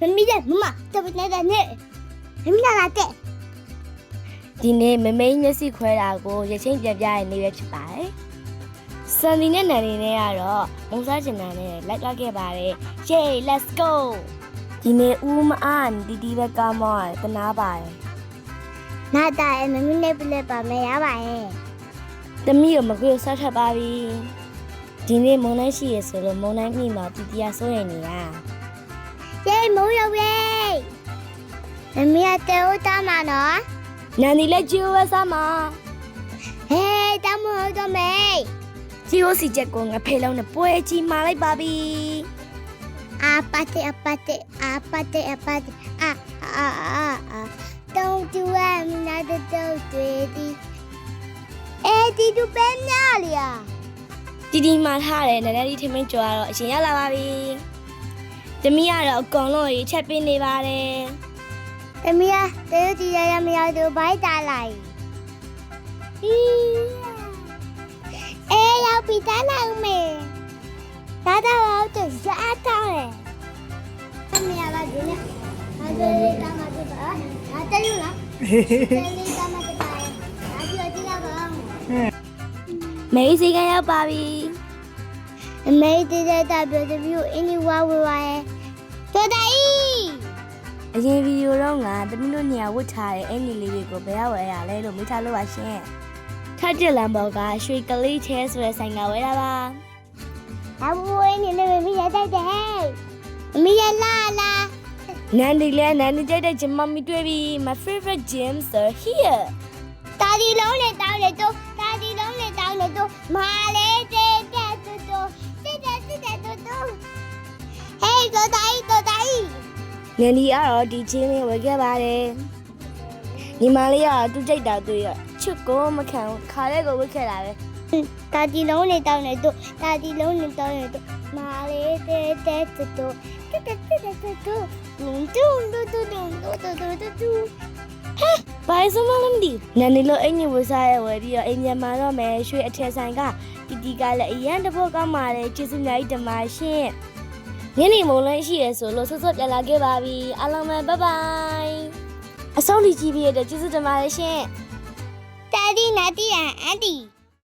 မမီတဲ့မမတပနေတဲ့နဲ့မမီလာလာတဲ့ဒီနေ့မမိန်မျက်စိခွဲတာကိုရချင်းပြပြရဲ့နေ့ပဲဖြစ်ပါတယ်။စန်ဒီနဲ့နန်နေနဲ့ကတော့မုံစားကျင်တန်နဲ့လိုက်လာခဲ့ပါတယ်။ Yay let's go ဒီနေ့ဦးမအားဒီဒီပဲကောင်းမောတနာပါတယ်နာတာရဲ့မမီနဲ့ပြလက်ပါမရပါရဲ့။တမီးကိုမကွေးဆက်ထပ်ပါပြီ။ဒီနေ့မုံနိုင်ရှိရဆိုလို့မုံနိုင်မိမှာတီတီရစိုးရင်နေရ ယေးမိုးရောက်ရဲ့မမီရတဲ့ဦးတာမနော်။နန်ဒီလည်းဂျီယိုဝဲစားမှာဟေးတမဟုတ်တော့မေဂျီယိုစီချက်ကိုငါဖေလုံးနဲ့ပွဲကြီးမာလိုက်ပါပြီအာပတ်တဲ့အပတ်တဲ့အာပတ်တဲ့အပတ်တဲ့အာအာအာအာတုံးတူဝဲမနာတဲ့တုံးတွေ့ဒီအေးဒီတူပဲညာလျာ။တီတီမာထားတယ်နန်းနန်းဒီထမင်းကြော်ကတော့အရှင်ရောက်လာပါပြီ။ တမီးကတော့အကောင်လုံးရေချက်ပင်းနေပါတယ်တမီးရတဲ့ဒီရရမရတော့ဘိုက်တာလိုက်ဟီးအေးရောက်ပြီတန်းလိုက်မေဒါတော့တော့ရအားတောင်းတယ်တမီးရပါဒီနေ့ဟာဒီတမတ်ပါဟာတယ်ယူလားတယ်လီတမတ်ပါဟာဒီအကြည့်ရပါ။မေးစီကန်ရောက်ပါပြီအမေတည်တဲ့တာပြောတဲ့မျိုးအင်းကြီးဝါဝဝရဲ့ တော်တိုင်။အရင်ဗီဒီယိုတော့ငါတမီးတို့နေရာဝတ်ထားတဲ့အင်ကြီးလေးတွေကိုဘယ်ရောက်ဝယ်ရလဲလို့မေးထားလို့ပါရှင်။ထပ်တက်လန်ဘော်ကရွှေကလေးချဲဆိုတဲ့ဆိုင်ကဝယ်တာပါအဘွေးနေလည်းမရတတ်တယ်အမေရလာလာ။နန်ဒီလည်းနန်ဒီကြိုက်တဲ့ဂျင်မမီတွေ့ပြီ my favorite gyms are here တာဒီလုံးနဲ့တောင်းနေတော့တာဒီလုံးနဲ့တောင်းနေတော့မာလေးတဲ့တဲ့တူတူတဲ့တဲ့တဲ့တူတူဟေးတော်တိုင်တော်တို ငန်ဒီကတော့ဒီချင်းလေးဝယ်ခဲ့ပါတယ်ညီမလေးကသူ့ကြိုက်တာသူ့ရချစ်ကိုမခံခါရဲကိုဝတ်ခဲ့တာပဲတာတီလုံးနေတောင်းနေတို့တာတီလုံးနေတောင်းနေတို့မာလေးတဲတဲတို့တက်တက်တက်တက်တို့နင်းတို့တို့တို့တို့တို့တို့တို့ဟဲ့ဘာစမလမ်းဒီနန်နီလိုအင်ကြီးဝစားရဲဝယ်ပြီးတော့အိမ်မြန်မာတော့မယ်ရွှေအထည်ဆိုင်ကတီတီကလည်းအရန်တဖို့ကောင်းပါလေကျေးဇူးများကြီးတင်ပါရှင် ညနေမုံလန်းရှိရဆိုလို့ဆော့ဆော့ပြန်လာခဲ့ပါပြီ။အားလုံးပဲဘိုင်ဘိုင်။အဆုံးထိကြည့်ပြီးရတဲ့ကျေးဇူးတင်ပါတယ်ရှင်။ Daddy, Natty, and Auntie.